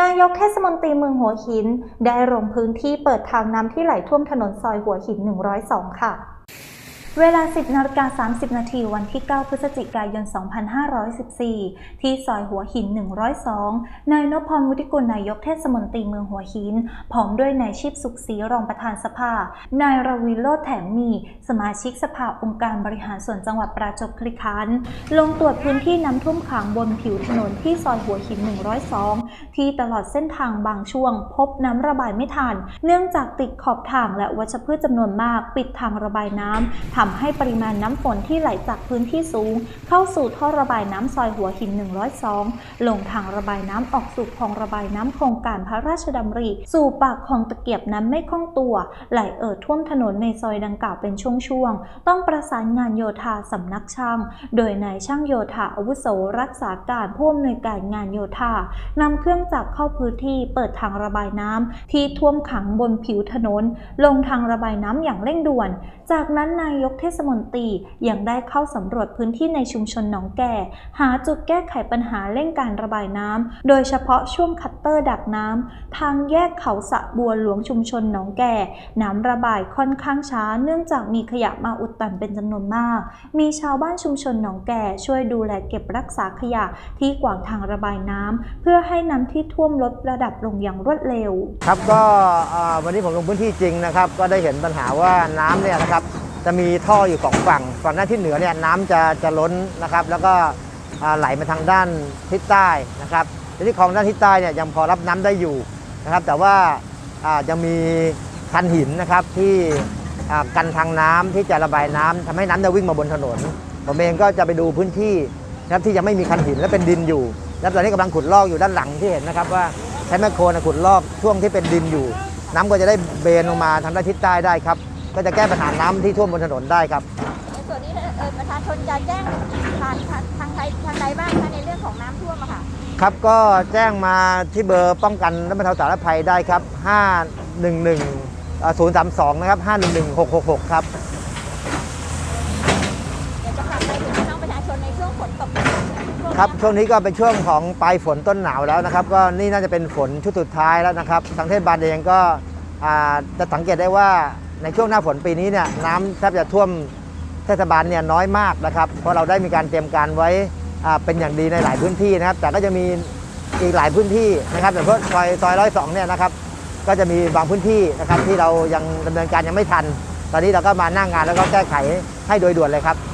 นายกเทศมนตรีเมืองหัวหิน ได้ลงพื้นที่เปิดทางน้ำที่ไหลท่วมถนนซอยหัวหิน 102 ค่ะ เวลา 10นาฬิกา30 นาทีวันที่ 9 พฤศจิกายน 2514 ที่ซอยหัวหิน 102 นายนพพรวุฒิกุลนายกเทศมนตรีเมืองหัวหิน พร้อมด้วยนายชีพสุขศรีรองประธานสภา นายรวิโรธแถมมี สมาชิกสภาองค์การบริหารส่วนจังหวัดปราจวบคีรีขันธ์ลงตรวจพื้นที่น้ำท่วมขังบนผิวถนนที่ซอยหัวหิน 102 ที่ตลอดเส้นทางบางช่วง พบน้ำระบายไม่ทัน เนื่องจากติดขอบทางและวัชพืชจำนวนมาก ปิดทางระบายน้ำทำให้ปริมาณน้ำฝนที่ไหลจากพื้นที่สูง เข้าสู่ท่อระบายน้ำซอยหัวหิน 102 ลงทางระบายน้ำออกสู่คลองระบายน้ำโครงการพระราชดำริ สู่ปากคลองตะเกียบน้ำไม่คล่องตัว ไหลเอ่อท่วมถนนในซอยดังกล่าวเป็นช่วงๆ ต้องประสานงานโยธาสำนักช่าง โดยนายช่างโยธาอาวุโสรักษาการผู้อำนวยการงานโยธานำเครื่องจักรเข้าพื้นที่เปิดทางระบายน้ำที่ท่วมขังบนผิวถนน ลงทางระบายน้ำอย่างเร่งด่วน จากนั้นนายกเทศมนตรียังได้เข้าสำรวจพื้นที่ในชุมชนหนองแก่ หาจุดแก้ไขปัญหาเร่งการระบายน้ำ โดยเฉพาะช่วงคัตเตอร์ดักน้ำทางแยกเขาสะบัวหลวงชุมชนหนองแก่ น้ำระบายค่อนข้างช้า เนื่องจากมีขยะมาอุดตันเป็นจำนวนมาก มีชาวบ้านชุมชนหนองแก่ช่วยดูแลเก็บรักษาขยะที่ขวางทางระบายน้ำเพื่อให้น้ำที่ท่วมลดระดับลงอย่างรวดเร็ว ครับก็วันนี้ผมลงพื้นที่จริงนะครับ ก็ได้เห็นปัญหาว่าน้ำเนี่ยนะครับ จะมีท่ออยู่สองฝั่งฝั่งด้านที่เหนือเนี่ยน้ำจะจะล้นนะครับ แล้วก็ไหลมาทางด้านทิศใต้นะครับทีนี้คลองด้านทิศใต้เนี่ยยังพอรับน้ำได้อยู่นะครับ แต่ว่าอ่ายังมีคันหินนะครับที่กันทางน้ำที่จะระบายน้ำทำให้น้ำจะวิ่งมาบนถนน ผมเองก็จะไปดูพื้นที่นะครับที่ยังไม่มีคันหินและเป็นดินอยู่ แล้วตอนนี้กำลังขุดลอกอยู่ด้านหลังที่เห็นนะครับว่าใช้แมคโครนะขุดลอกช่วงที่เป็นดินอยู่ น้ำก็จะได้เบนลงมาทางด้านทิศใต้ได้ครับ ก็จะแก้ปัญหาน้ำที่ท่วมบนถนนได้ครับในส่วนนี้เอ่อประชาชนจะแจ้งผ่านทางทางใดทางใดบ้างคะในเรื่องของน้ำท่วมอะค่ะครับก็แจ้งมาที่เบอร์ป้องกันและบรรเทาสาธารณภัยได้ครับ 511เอ่อ032 นะครับ 511 666 ครับเดี๋ยวจะฝากไปถึงพี่น้องประชาชนในช่วงฝนตกช่วงครับช่วงนี้ก็เป็นช่วงของปลายฝนต้นหนาวแล้วนะครับ ก็นี่น่าจะเป็นฝนชุดสุดท้ายแล้วนะครับทางเทศบาลเองก็อ่าจะสังเกตได้ว่า ในช่วงหน้าฝนปีนี้เนี่ยน้ำแทบจะท่วมเทศบาลเนี่ยน้อยมากนะครับเพราะเราได้มีการเตรียมการไว้อ่าเป็นอย่างดีในหลายพื้นที่นะครับ แต่ก็จะมีอีกหลายพื้นที่นะครับอย่างเช่นซอยซอยร้อยสองเนี่ยนะครับ ก็จะมีบางพื้นที่นะครับที่เรายังดำเนินการยังไม่ทัน ตอนนี้เราก็มานั่งงานแล้วก็แก้ไขให้โดยด่วนเลยครับ